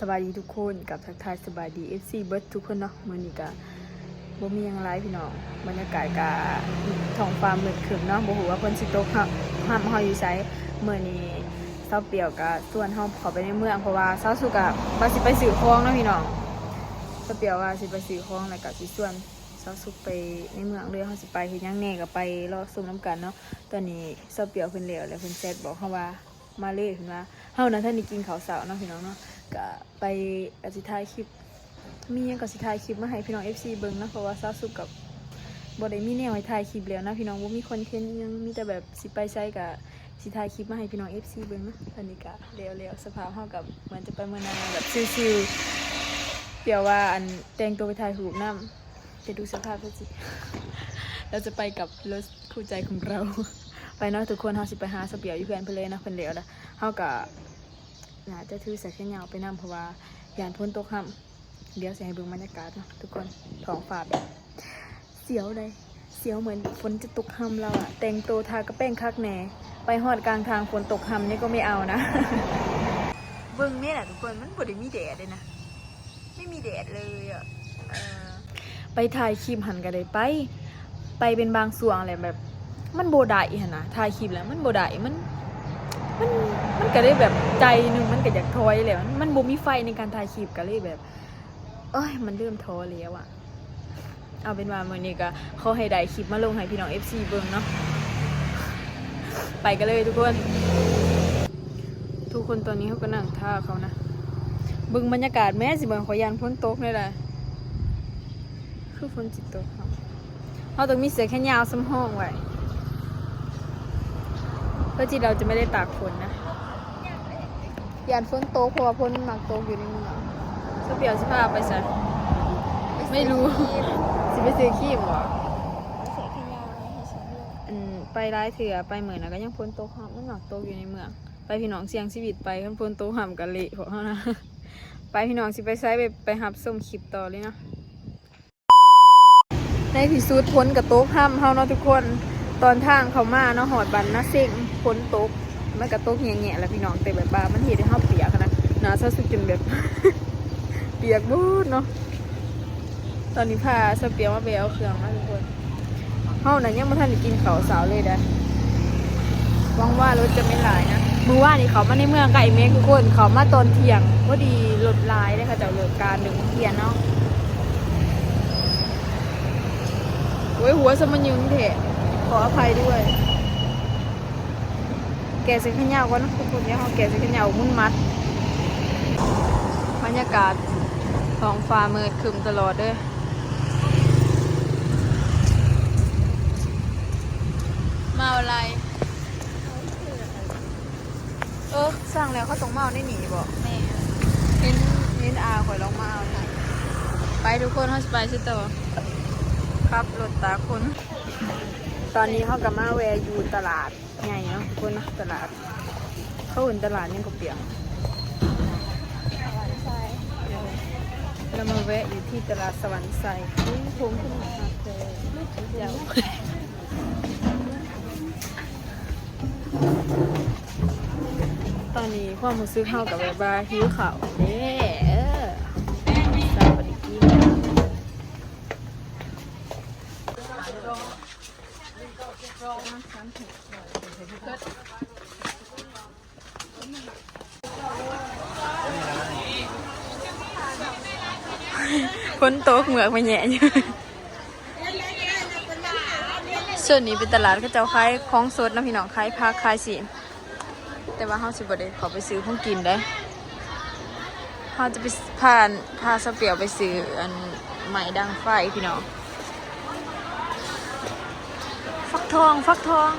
สวัสดีทุกคนกับทักทายสบายดี FC เบิร์ดทุกคนเนาะมื้อนี้ก็บ่มียังหลายพี่น้องบรรยากาศก็ท้องฟ้ามืดครึ้มเนาะบ่ฮู้ว่าเพิ่นสิตกห้ามห้ามเฮาอยู่ไสมื้อนี้เซาเปียวก็ส่วนเฮาข้าไปในเมืองเพราะว่าเซาสุก็ว่าสิไปซื้อของเนาะพี่น้องเซาเปียวว่าสิไปซื้อของแล้วก็สิส่วนเซาสุกไปในเมืองเลยเฮาสิไปเฮ็ดหยังแน่ก็ไปรอซุ่มน้ำกันเนาะตอนนี้เซาเปียวเพิ่นแล้วแล้วเพิ่นแซดบอกเฮาว่ามาเลยเพิ่นว่าเฮานะท่านได้กินข้าวเช้าเนาะพี่น้องเนาะ ก็ไปอธิทายคลิป มียังกับสิทายคลิปมาให้พี่น้อง FC เบิ่งนะเพราะว่าซาสุกับบ่ได้มีแนวให้ถ่ายคลิปแล้วนะพี่น้องบ่ามีคอนเทนต์ยังมีแต่แบบสิไปใช้กับสิถ่ายคลิปมาให้พี่น้อง FC เบิ่งนะตอนนี้ก็เร็วๆสภาพเฮากับเหมือนจะไปเมืองนาแบบชิลๆเปรียวว่าอันแต่งตัวไปถ่ายรูปนํจะดูสภาพเพิ่นสิเราจะไปกับรถคู่ใจของเรา ไปเนาะทุกคนเฮาสิไปหาสเปียวอยู่เพื่อนเพิ่นเลยนะเพิ่นแล้วนะเฮาก็ น่าจะถือใส่แขนยาวไปนำเพราะว่ายานพ้นตกค่ำเดี๋ยวจะให้เบิ่งบรรยากาศเนาะทุกคนท้องฟ้าแบบเสียวเลยเสียวเหมือนฝนจะตกค่ำเราอะแต่งตัวทากระแป้งคักแหน่ไปหอดกลางทางฝนตกค่ำนี่ก็ไม่เอานะ เบิ่งนี่แหละทุกคนมันบ่ได้มีแดดเลยนะไม่มีแดดเลยอะไปถ่ายคลิปหันกันเลยไป ไปเป็นบางส่วนอะไรแบบ มันโบได้หันนะถ่ายคลิปแล้วมันโบได้มัน มันมันก็เลยแบบใจหนึงมันก็อยากทอยแล้วมันมันบ่มีไฟในการถ่ายคลิปก็เลยแบบ เอ้ยมันเริ่มท้อแล้วอะเอาเป็นว่ามื้อนี้ก็ขอให้ได้คลิปมาลงให้พี่น้อง FC เบิ่งเนาะไปกันเลยทุกคน ทุกคนตอนนี้เขาก็นั่งท่าเขานะบิ่งบรรยากาศแม้สิเบิ่งขอยานพ้นตกเลยล่ะคือฝนจิตตกเขาเราต้องมีเสื้อแขนยาวซ้ำห้องไว้ เพื่อที่เราจะไม่ได้ตากฝนนะยานฝนโตกเพราะว่าฝนหมักโตกอยู่ในเมืองสเปลี่ยวสิพาไปซะไม่รู้ สิไปซื้อขี้หรออันไปร้ายเถื่อไปเหมือนนะก็ยังฝนโตกห้ามมันหมักโตกอยู่ในเมือง ไปพี่น้องเสียงชีวิตไปคันฝนโตกห้ามกันเละพวกเขานะไปพี่น้องสิไปใช้ไปไปหับส้มคลิปต่อเลยเนาะในที่สุดพ้นกับโต๊ะห้ามเฮาเนาะทุกคนตอนทางเขามาเนาะหอดบันนะเซ็ง พ้นตกมันกระตกแง่ๆแล้วพี่น้องแต่แบบว่ามันเห็นให้เฮาเปียกอะนะหนาซะสุดจนแบบ เปียกบูดเนาะตอนนี้พาสเปียมาไปเอาเครื่องมาทุกคนเฮาน่ะยังบ่ทันได้กินข้าวเสาเลยเด้อหวังว่ารถจะไม่หลายนะมื้อว่านี่เขามาในเมืองไก่เมฆทุกคนเขามาตอนเที่ยงพอดีรถลายเลยค่ะจ้าเลิกการดึงเที่ยงเนาะโอ้ยหัวสมันยึงเถะขออภัยด้วย แกะเส้นขยาวก่อนนะทุกคนเนี่ยเขาแกะเส้นขยาวมุ่นมัดบรรยากาศท้องฟ้ามืดครึมตลอดเด้อมาอะไร เออสั่งแล้วเขาต้องมาเอาได้หนีบอกแม่นินนินอาข่อยลองมาเอาหน่อยไปทุกคนเขาจะไปสิต่อครับรถตาคน ตอนนี้เขากับมาแวร์อยู่ตลาด ใหญ่เนาะทุกคนนะตลาด เขาอื่นตลาดยังก็เปียกเรามาแวะอยู่ที่ตลาดสวรรค์ไซนี่ผมขึ้นมาเลยเดียวตอนนี้ความรู้สึกเข้ากับแบบว่าหิวข่าวเด้เออสวัสดีกิน คนโต๊ะเหมือกมาแย่อยู่ส่วนนี้เป็นตลาดเขาเจ้าขายของสดนะพี่น้องขายผักขายสินแต่ว่าเฮาสิบ่ได้ขอไปซื้อของกินได้เฮาจะไปพานพาสเปียวไปซื้ออันไหม้ดังไฟพี่น้อง ฟักทอง ฟักทอง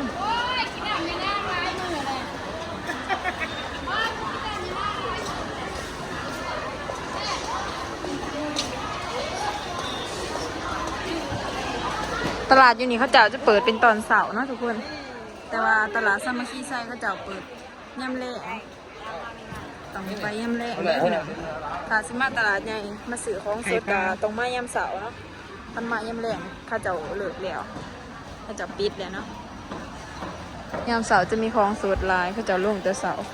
ตลาดอยู่นี่เขาเจ้าจะเปิดเป็นตอนเสาร์เนาะทุกคน แต่ว่าตลาดสามัคคีไซเขาเจ้าเปิดย่ำเละต้องไปย่ำเละพี่น้องถ้าสิมาตลาดใหญ่มาซื้อของสดก็ต้องมาย่ำเสาร์เนาะมันมาย่ำแรงเขาเจ้าเลิกแล้วเขาเจ้าปิดแล้วเนาะยามเสาร์จะมีของสดลายเขาเจ้าลงแต่เสาร์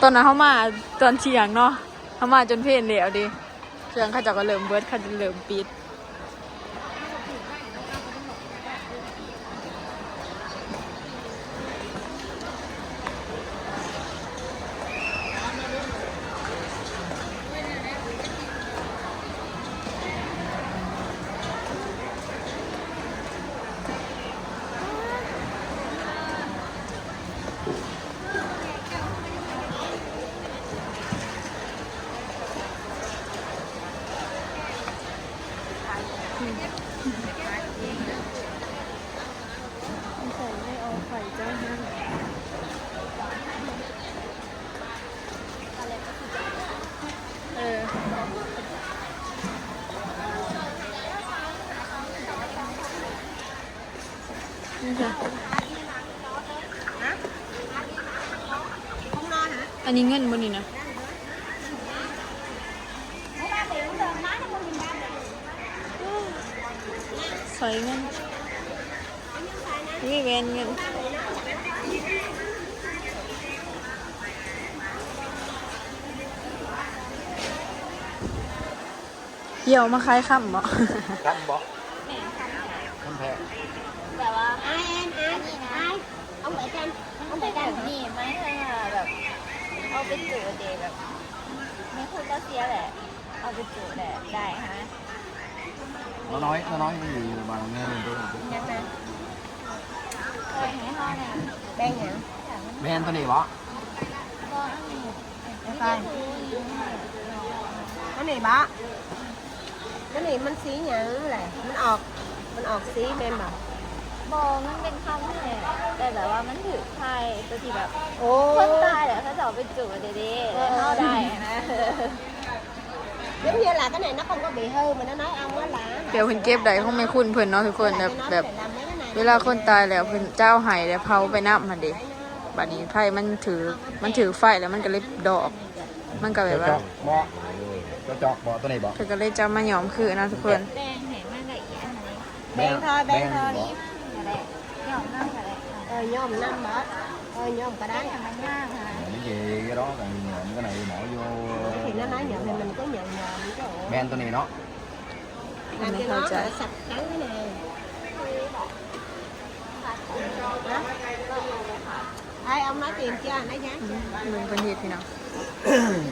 ตอนนั้นเขามาตอนเที่ยงเนาะเขามาจนเพลนแล้วดิ เครื่องเขาเจะก็เริ่มเบิร์ดเขาจะเริ่มปิด ไม่เอาไข่จ้าฮะเออนี่ค่ะอันนี้เงินบนนี่นะใส่เงิน นี่เวนเงิน เหี่ยวมาคล้ายค่ำบ่กันบ่คำแพงแต่ว่าไอ้ไอ้ไอ้เอาไปกันเอาไปกันนี่ไหมเออแบบเอาไปจุเดย์แบบไม่พูดก็เสียแหละ เอาไปจุแหละได้ฮะน้อยน้อยน้อยอยู่บางเงินตัวยังไงเคยให้ห้องเนี่ยแบ่งยังแม่นตัวนี้บ่ก็อันนี้ไม่ไปอันนี้บะอันนี้มันสีหยังแหละ มันออก มันออกสีแม่นบ่บอมันเป็นคำแหละแต่แบบว่ามันถือไทยตัวที่แบบโอ้คนตายแหละเขาจะเอาไปจุเดย์แล้วเข้าได้นะ giống như là cái này nó không có bị hư mà nó nói ông á là เดี๋ยวเพิ่นเก็บได้คงไม่คุ้นเพิ่นเนาะทุกคนแบบแบบ phải làm mấy cái này เวลาคนตายแล้วเพิ่นเจ้าใหายแล้วเผาไปน้ำมันเด็บัดนี้ไฟมันถือมันถือไฟแล้วมันก็เลยดอก มันก็แบบจว่าอกบ่จะ จอกบ่ตัวนี้บ่เพิ่นก็เลยจะมาหยอมคือนะทุกคน แดงเห็นมันละเอียดอะไร Đen thôi, đen thôi. อะไรหยอกน้ำอะไร ờ, nhôm năm bả ờ, nhôm cả ได้ đấy ทำมันยากค่ะ cái gì cái đó còn nhộn cái này bỏ vô thì nó nói nhôm thì mình cứ nhôm nhôm chứ bộ. แม่นตัวนี้เนาะ làm cho nó Không chạy. là sạch trắng cái này Hả? ai ông nói tiền chưa nói giá มึงเป็นเฮ็ดพี่น้อง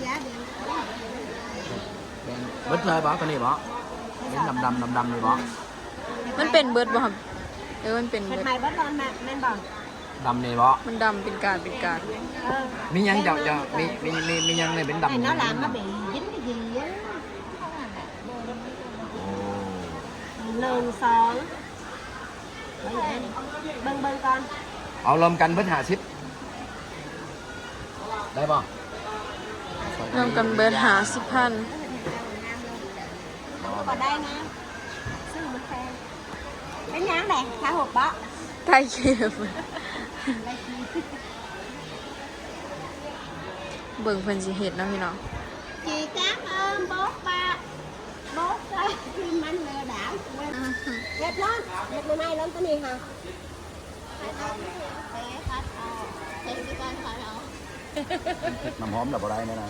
giá đi แม่นเบิดเลยบ่ตัวนี้บ่เป็นดำดำดำดำเลยบ่มันเป็นเบิดบ่ครับเออมันเป็นเบิ thịt ด mày bắt lên nè lên bò ดำนี่บ่มันดำเป็นการเป็นการ ờ. มียังจะจะมีมีมีมียังในเป็นดำ này nó làm nó bị dính cái gì á โอ้ lườn sòn Bởi vậy bưng bưng con เอารวมกันเบิด50ได้บ่รวมกันเบิดหาสิบพัน Ăn vào đây nè Sư mình khen Cái nhãn này, thả hộp đó ใกล้เคียบเบิ่งเพิ่นสิเฮ็ดเนาะพี่น้อง Chị cảm ơn bố ba Bố ba phim anh lừa đảo Quên Đẹp lên, đẹp ngày mai lên cái này hả น้ำหอมดับอะไรแน่น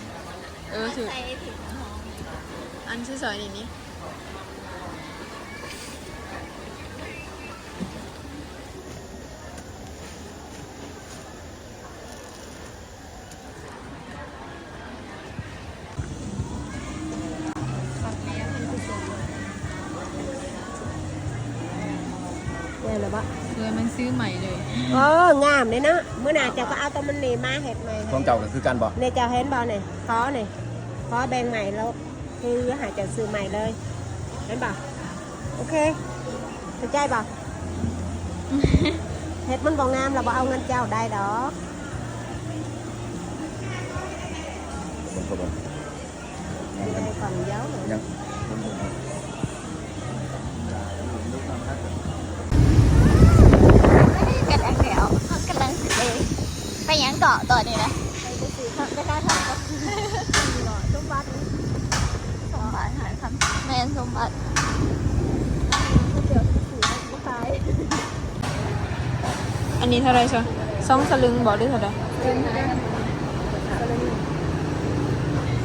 มันซื้อใหม่เลย Ồ, ngàm đấy nó Bữa nào chào có auto mình nì ma hẹp mày ของเจ้าก็คือกันบ่ Nè chào hến bao này, khó này Khó bên mày lâu Thư hãy chào sư mày lên Hến bảo Ok Thật trai bảo Hết mình vào ngam là bảo ông anh chào ở đây đó ผมก็บ่ Đây còn dấu nữa ยังก เองไปยังเกาะต่อนี่นะไปได้ทำก็สมบัติสมบัติหายคำแมนสมบัติอันนี้เท่าไรซะสองสลึงบอกด้เท่าไรก็เลยนี่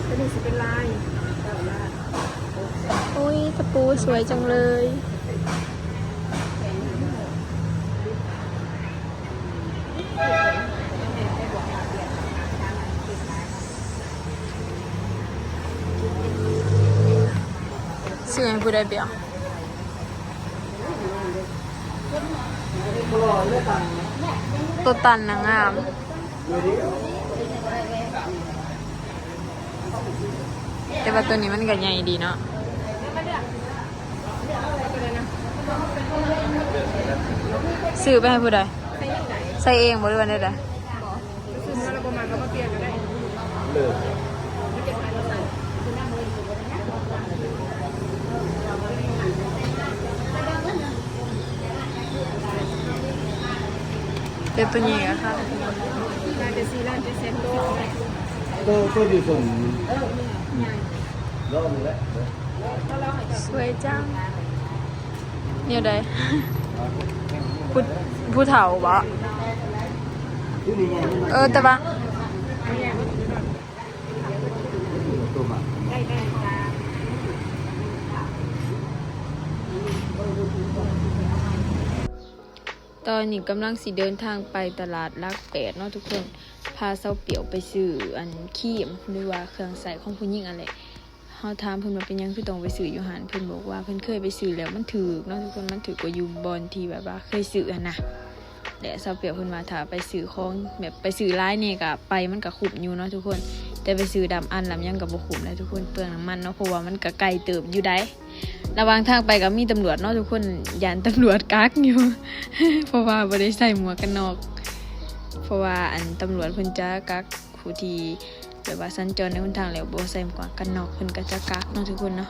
ตัวนี้สิเป็นลายโอ้ยตะปูสวยจังเลย ซื้อให้ผู้ใดเปียตัวตันนางงามแต่ว่าตัวนี้มันก็ใหญ่ดีเนาะซื้อไปให้ผู้ใด ใส่เองบ่หรือว่าได้ใดเดี๋ยวตัวนี้อะค่ะก็ก็อยู่ส่งรอบนึงแล้วสวยจังเนี่ยใดผู้ผู้เฒ่าบะ เออแต่ว่าตัวมาตอนนี้กำลังสิเดินทางไปตลาดลักแปดเนาะทุกคน พาเซาเปียวไปซื้ออันขี้มหรือว่าเครื่องใส่ของผู้หญิงอะไรเฮาถามเพิ่นว่าเป็นยังคือต้องไปซื้ออยู่หันเพิ่นบอกว่าเพิ่นเคยไปซื้อแล้วมันถูกเนาะทุกคนมันถูกกว่าอยู่บอนที่แบบว่าเคยซื้ออะนะ และเซาเปียวเพิ่นว่าถ้าไปซื้อของแบบไปซื้อร้ายนี่ก็ไปมันก็คุ้มอยู่เนาะทุกคน แต่ไปซื้อดำอันลำยังก็บ่คุ้มเลยทุกคนเปลืองน้ำมันเนาะเพราะว่ามันก็ไกลเติบอยู่ได้ระหว่างทางไปก็มีตำรวจเนาะทุกคนยานตำรวจกักอยู่ เพราะว่าบ่ได้ใส่หมวกกันน็อก เพราะว่าอันตำรวจเพิ่นจะกักผู้ที่แบบว่าสัญจรในหนทางแล้วบ่ใส่หมวกกันน็อกเพิ่นก็จะกักเนาะทุกคนเนาะ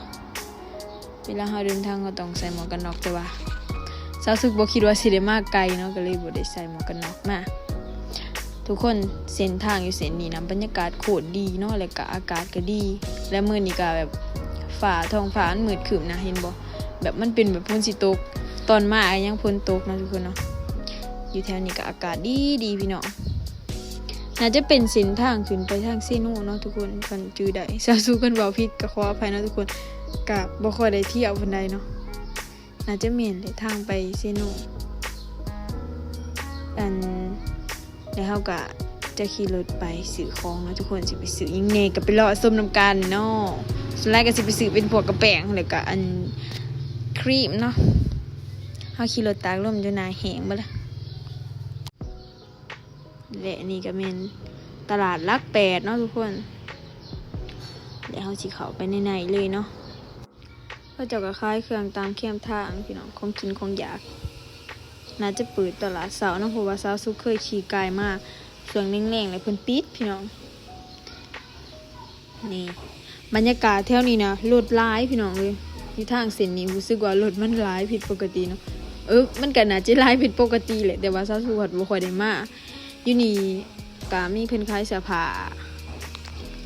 เวลาเราเดินทางก็ต้องใส่หมวกกันน็อกแต่ว่า สาวสุกบ่คิดว่าสิได้มาไกลเนาะก็เลยบ่ได้ใส่หมวกกันน็อกมาทุกคนเส้นทางอยู่เส้นนี้นะบรรยากาศโคตรดีเนาะแล้วก็อากาศก็ดี และมื้อนี้ก็แบบฟ้าท้องฟ้ามันมืดครึ้มนะเห็นบ่แบบมันเป็นแบบฝนสิตก ตอนมาก็ยังฝนตกนะทุกคนเนาะอยู่แถวนี้ก็อากาศดีดีพี่น้องน่าจะเป็นเส้นทางขึ้นไปทางเซโนเนาะทุกคนคันจือได้สาสู้กันเว้าผิดก็ขออภัยเนาะทุกคนก็บ่ค่อยได้เที่ยวปานใดเนาะ น่าจะแม่นเลยทางไปเซโนอันแล้วเฮาก็จะขี่รถไปซื้อของเนาะทุกคนสิไปซื้อยังแหน่ก็ไปรอส้มน้ำกันเนาะส่วนแรกก็สิไปซื้อเป็นพวกกระแป้งแล้วก็อันครีมเนาะเฮาขี่รถตากลมจนหนาแหงบ่ละและนี่ก็เป็นตลาดลักแปดเนาะทุกคน เดี๋ยวเราสิเขาไปในในเลยเนาะ ก็เจะก็คายเครื่องตามเข้มทางพี่น้องของกินของอยาก น่าจะเปิดตลาดเสาร์นาะเพราะว่าสาวสุเคยขี่กายมากส่วนเร่งๆเลยเพิ่นปิดพี่น้อง นี่บรรยากาศแถวนี้นะรถร้ายพี่น้องเลยที่ทางเส้นนี้รู้สึกว่ารถมันร้ายผิดปกติเนาะเออมันก็น่าจะร้ายผิดปกติแหละแต่ว่าสาวสุวัดบ่ค่อยได้มาอยู่นี่ก็มีเพิ่นขายเสื้อผ้า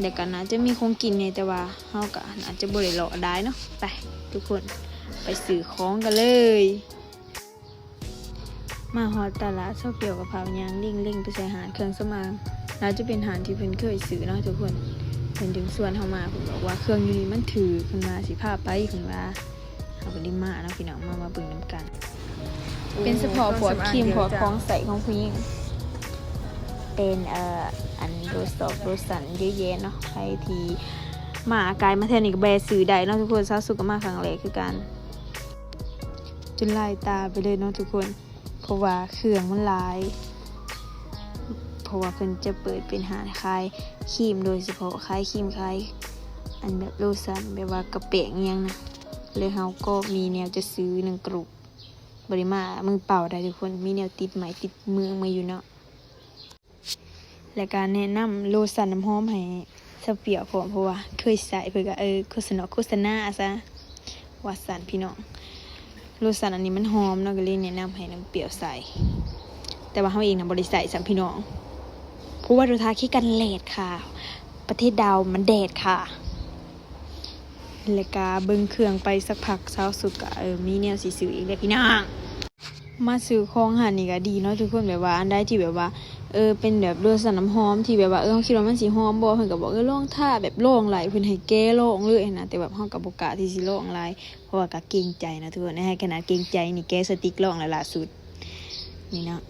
เดี๋ยวกันนะจะมีของกินเนี่ยแต่ว่าเฮาก็อาจจะบ่ได้เลาะได้เนาะไปทุกคนไปซื้อของกันเลย มาฮอดตลาดเซาเปียวกับเผายางลิงลิงไปใส่หารเครื่องสำอางน่าจะเป็นหารที่เพิ่นเคยซื้อเนาะทุกคนเพิ่นถึงส่วนเฮามาเพิ่นบอกว่าเครื่องอยู่นี่มันถือเพิ่นว่าสิพาไปเพิ่นว่าเฮาบ่ได้มาเนาะพี่น้องมามาเบิ่งนํกัน เป็นเฉพาะพวกครีมพวกของใส่ของผู้หญิง เป็นเอ่ออันโรสตอกโรสันเยอะแยะเนาะใครที่มาอากายมาแทนนี่ก็แบรสื่อใดเนาะทุกคนซาสุกมาครั้งแรกคือกันจนลายตาไปเลยเนาะทุกคน เพราะว่าเครื่องมันลาย เพราะว่าเพิ่นจะเปิดเป็นหาขายครีมโดยเฉพาะขายครีมขายอันแบบโลสันแบบว่ากระเปะอิหยังนะเลยเฮาก็มีแนวจะซื้อหนึ่งกรุบริมามือเปล่าได้ทุกคนมีแนวติดไหมติดมือมาอยู่เนาะ และการแนะนำโลสันน้ำหอมให้สเปียวผมเพราะว่าเคยใส่เพื่อก็เออโฆษณาโฆษณาซะวัดสันพี่น้องโลสันอันนี้มันหอมเนาะก็เลยแนะนำให้น้ำเปียวใส่ แต่ว่าเขาเองนะบริใส่สัมพี่น้องเพราะว่าดูทาขี้กันแดดค่ะ ประเทศดาวมันแดดค่ะและกาเบิงเครื่องไปสักพักเช้าสุดก็เออมีแนวสีซื้ออีกแล้วพี่น้อง มาซื้อของหันนี่ก็ดีเนาะทุกคนแบบว่าอันใดที่แบบว่าเออเป็นแบบโดยสันน้ำหอมที่แบบว่าเออเขาคิดว่ามันสีหอมบ่เพิ่นก็บอกเออลองท่าแบบลองไหลเพิ่นให้แก้ลองเลยนะแต่แบบเฮาก็บ่กล้าที่สิลองไหลเพราะว่าก็เกรงใจนะทุกคนให้ขนาดเกรงใจนี่แก้สติ๊กลองแล้วล่าสุดนี่เนาะ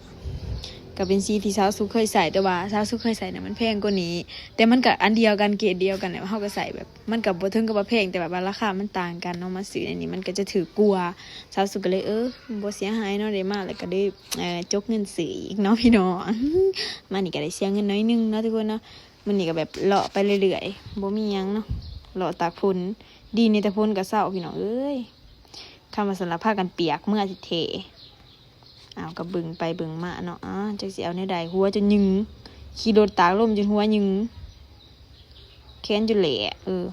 ก็เป็นสีที่สาวสุเคยใส่แต่ว่าสาวสุเคยใส่น่ะมันแพงกว่านี้ แต่มันก็อันเดียวกันเกรดเดียวกันเนี่ยเฮาก็ใส่แบบมันก็บ่ถึงกับว่าแพงแต่แบบว่าราคามันต่างกันเนาะมาซื้ออันนี้มันก็จะถือกลัวสาวสุก็เลยเออบ่เสียหายเนาะได้มาแล้วก็ได้เอ่อจกเงินซื้ออีกเนาะพี่น้องมานี่ก็ได้เสียเงินน้อยนึงเนาะทุกคนเนาะมันนี่ก็แบบเลาะไปเรื่อยๆบ่มีหยังเนาะเลาะตากฝนดีในแต่ฝนก็เศร้าพี่น้องเอ้ยคำว่าสารพากันเปียกเมื่อสิเท เอาวก็บึงไปบึงมาเนาะอ้าจักสิเอาในใดหัวจนยึงขี่รถตากลมจนหัวยึงแค้นจุแหละเออ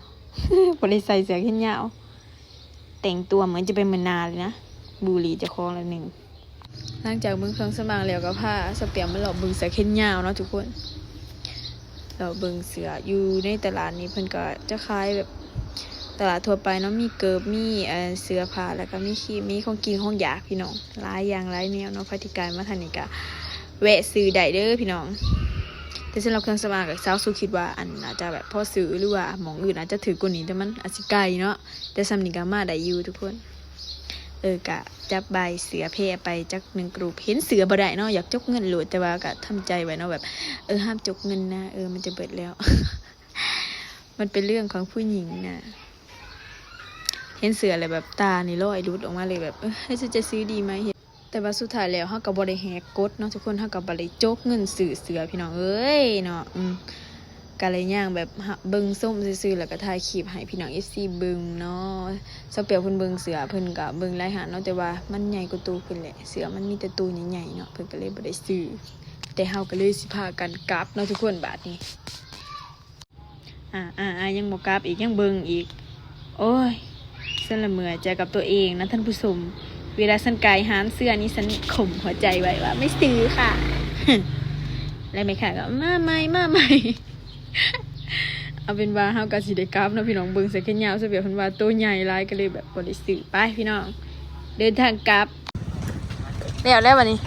บริใส่เสื้อแขนยาวแต่งตัวเหมือนจะเป็นเหมือนนาเลยนะบุหรีจะคลองละหนึ่งหลังจากบึงเครื่องสมางแล้วก็ผ้าสเปียมมาหลอกบึงเสื้อแขนยาวเนาะทุกคนเราบึงเสืออยู่ในตลาดนี้เพิ่นก็จะขายแบบ ตลาดทั่วไปเนาะมีเกิบมีเออเสื้อผ้าแล้วก็มีครีมมีของกินของอยากพี่น้องหลายอย่างหลายแนวเนาะพัติการมาทานี้ก็แวะซื้อได้เด้อพี่น้องแต่สำหรับเครื่องสำอางกับสาวสูคิดว่าอันอาจจะแบบพ่อซื้อหรือว่าหมองอื่นอาจจะถือกว่านี้แต่มันอาจจะไกลเนาะแต่สำนิกามาได้อยู่ทุกคนเออกะจับใบเสือเพไปจักหนึ่งกรุ๊ปเห็นเสือบ่ได้เนาะอยากจกเงินหลุดแต่ว่ากะทำใจไว้เนาะแบบ เออห้ามจกเงินนะเออมันจะเบิดแล้ว มันเป็นเรื่องของผู้หญิงนะ เห็นเสืออะไรแบบตานี่ลอยรุดออกมาเลยแบบเออให้ฉันจะซื้อดีไหมแต่ว่าสุดท้ายแล้วเฮาก็บ่ได้แฮกกฎเนาะทุกคนเฮาก็บ่ได้จกเงินสื่อเสือพี่น้องเอ้ยเนาะอืมก็เลยย่างแบบเบิ่งส้มซื่อๆแล้วก็ถ่ายคลิปให้พี่น้อง FC เบิ่งเนาะสเปียวเพิ่นเบิ่งเสือเพิ่นก็เบิ่งหลายหาเนาะแต่ว่ามันใหญ่กว่าตัวเพิ่นแหละเสือมันมีแต่ตัวใหญ่ๆเนาะเพิ่นก็เลยบ่ได้ซื้อแต่เฮาก็เลยสิพากันกลับเนาะทุกคนบาดนี้อ่าอ่าอ่ายังบ่กลับอีกยังเบิ่งอีก โอ้ย ฉันละเมือยใจกับตัวเองนะท่านผู้ชมเวลาฉันกายหานเสื้อนี้ฉันข่มหัวใจไว้ว่า ไม่ซื้อค่ะแล้วไม่ค่ะก็มาใหม่มาใหม่เอาเป็นว่าเฮาก็สิได้กราฟเนาะพี่น้องเบิ่งใส่แขนยาวซะเบียเพิ่นว่าตัวใหญ่หลายก็เลยแบบบ่ได้ซื้อไปพี่น้อง เดินทางกลับแล้วแล้ววันนี้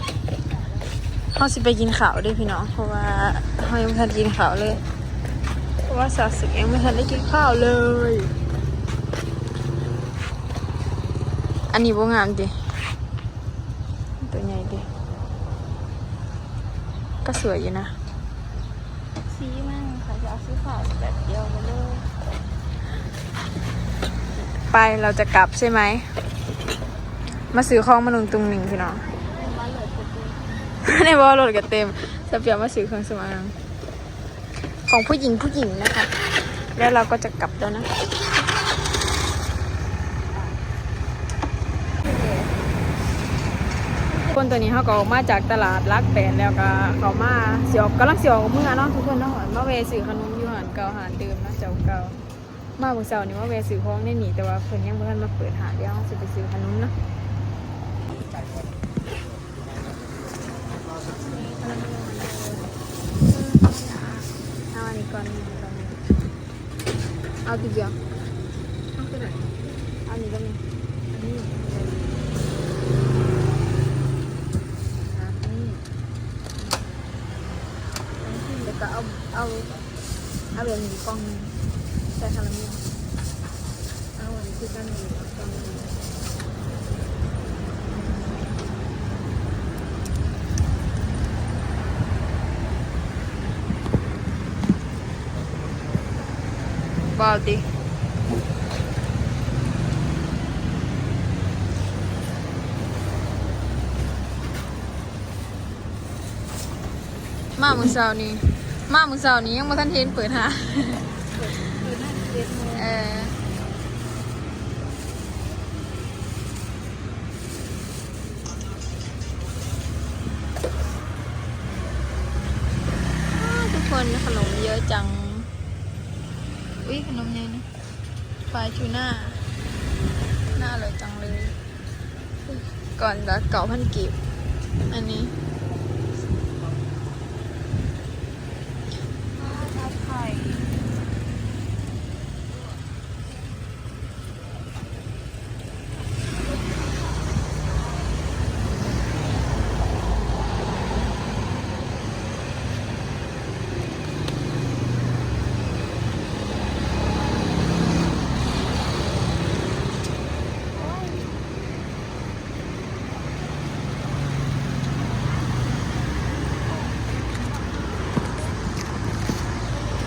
เฮาสิไปกินข้าวด้วยพี่น้อง เพราะว่าเฮายังบ่ทันกินข้าวเลย เพราะว่าสาวสึกยังไม่ทันได้กินข้าวเลย อันนี้บ่งามดิตัวใหญ่ดิก็สวยอยู่นะ สีมั่งค่ะจะเอาสีขาวแบบเดียวกันเลยไปเราจะกลับใช่ไหม มาซื้อของมานุงตุงหนึ่งพี่น้องมาเลยคือตัวในบอรถก็เต็มสเปียมาซื้อเครื่องสำอางของผู้หญิงผู้หญิงนะคะ แล้วเราก็จะกลับแล้วนะ คนตัวนี้เขาก็ออกมาจากตลาดรักแปดแล้วก็เขามาเสียวกำลังเสียวเมื่อเนาะทุกคนเนาะมาเวซื้อขนมยูหันเก่าหานเดิมเนาะเจ้าเก่ามาเมื่อเช้านี้ว่าเวซื้อของได้หนีแต่ว่าเพิ่นยังบ่ทันมาเปิดหาเดี๋ยวเราสิไปซื้อขนมเนาะเอาอันนี้ก่อนเอาทีเดียวเอาตัวไหนเอาอันนี้ก็มีอันนี้อะนี่อันนี้เดี๋ยวก็เอาเอาเอาแบบนี้ก ล้องใส่คาราเมลเอาวอันนี้คือกันหนึ่งกล่องหนึงบอลดิมามือเสานี้ มามือเสาร์นี้ยังมาทันเทนเปิดหาเอออ้าวทุกคนขนมเยอะจัง อุ้ยขนมเนี่ยนะปลาชูน่าน่าอร่อยจังเลย ก่อนละเก่าพันกีบอันนี้ ทับไข่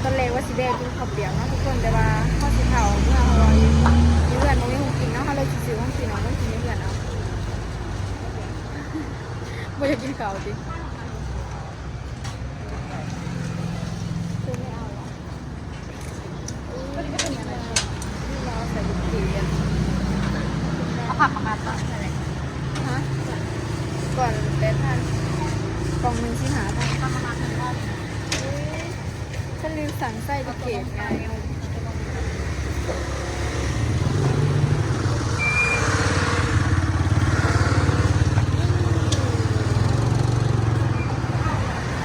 ตอนแรกว่าสิได้กินข้าวเปียกเนาะทุกคนแต่ว่าข้อสิเข่าเมื่อเราอยู่มีเพื่อนมันไม่คงกินเนาะเขาเลยซื้อห้องกินเนาะต้องกินในเพื่อนเอาไม่อยากกินข้าวจริงซื้อไม่เอาหรอเราใส่บุกเกียน เอาผักมาก่อนอะไร ฮะ ก่อนแปดพันกล่องหนึ่งสิหาพันทำมางรอบฉันลืมสั่งไส้ตะเกียบไง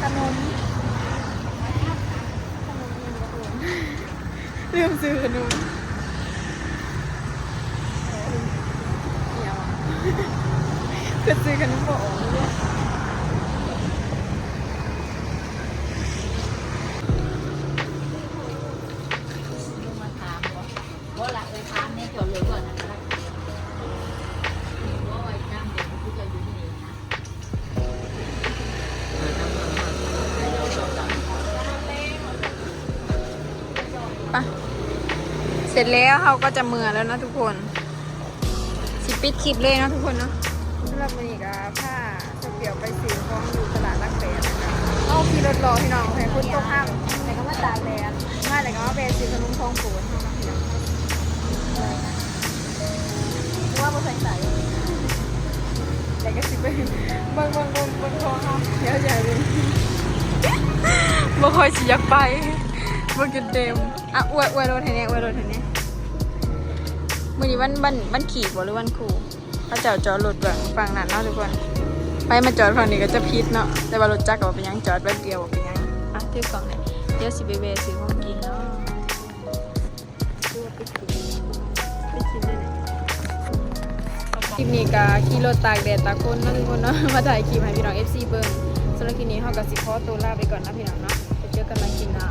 ขนมขนมเงินกระปุกลืมซื้อขนม ร็จแล้วเขาก็จะเมือแล้วนะทุกคนสิปิดคลิปเลยนะทุกคนเนาะสำหรับวันนี้ก็ผ้าสเปียวไปซื้อของอยู่ตลาดรักแสนนะคะเอาขี่รถรอพี่น้องให้คุณตกห้ามแต่ก็มาตากแดดมาแต่ก็มาไปซื้อขนมทองโขนเท่านั้นพี่น้องเพราะว่าบ่ใส่ใส่แต่ก็สิไปเบิ่งเบิ่งเบิ่งเบิ่งทองเขาเดี๋ยวอย่าลืมบ่ค่อยสิอยากไปบ่กินเต็มอะอวยอวยรถให้แน่อวยรถให้แน่ มื้อนี้วันวันวันขี่บ่หรือวันครูเขาเจ้าจอดรถแบบฝั่งนั้นเนาะทุกคน ไปมาจอดฝั่งนี้ก็จะพิษเนาะ แต่ว่ารถจักรก็บ่เป็นหยังจอดแป๊บเดียวบ่เป็นหยังอะถือกล่องเลยเดี๋ยวสิไปเวะซื้อของกินเนาะดูว่าไปกินไปกินได้ไหนคลิปนี้ก็ขี่รถตากแดดตากฝนเนาะทุกคนเนาะ มาถ่ายคลิปให้พี่น้อง FC เบิ่งสำหรับคลิปนี้เฮาก็สิขอตัวลาไปก่อนนะพี่น้องเนาะไปเจอกันใหม่คลิปหน้า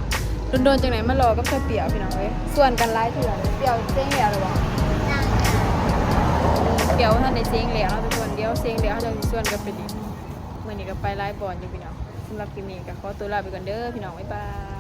โดนๆจังไหนมารอกับเจ้าเปียวพี่น้องเว้ยส่วนกันหลายเถื่อเลยเปียวเจ๊งแล้วหรือบ่ เดี๋ยวท่านในเซ็งเหลียวเราะทุกคนเดี๋ยวเซ็งเหลียวเขาจะส่วนกันไปอีกเมื่อนี้ก็ไปไล่บอลอยู่พี่น้องสำหรับคลิปนี้ก็ขอตัวลาไปก่อนเด้อพี่น้องบ๊ายบาย